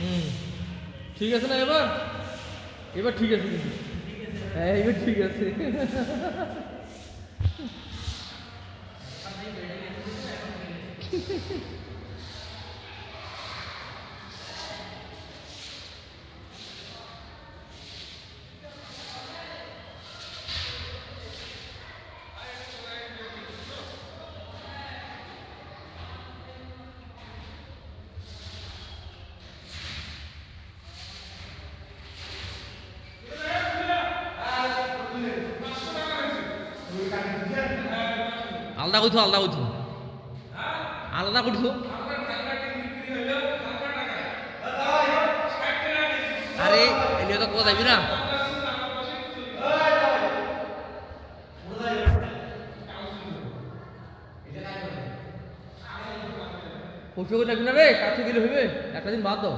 হুম ঠিক আছে না এবার এবার ঠিক আছে কিন্তু হ্যাঁ এবার ঠিক আছে আলাদা কইছো আলাদা কইছো আলাদা কইছো আরে এলিও তো কোথায় যাবি না। পরশু যাবি না রে কাছে গেলে হইবে, একটা দিন বাদ দাও।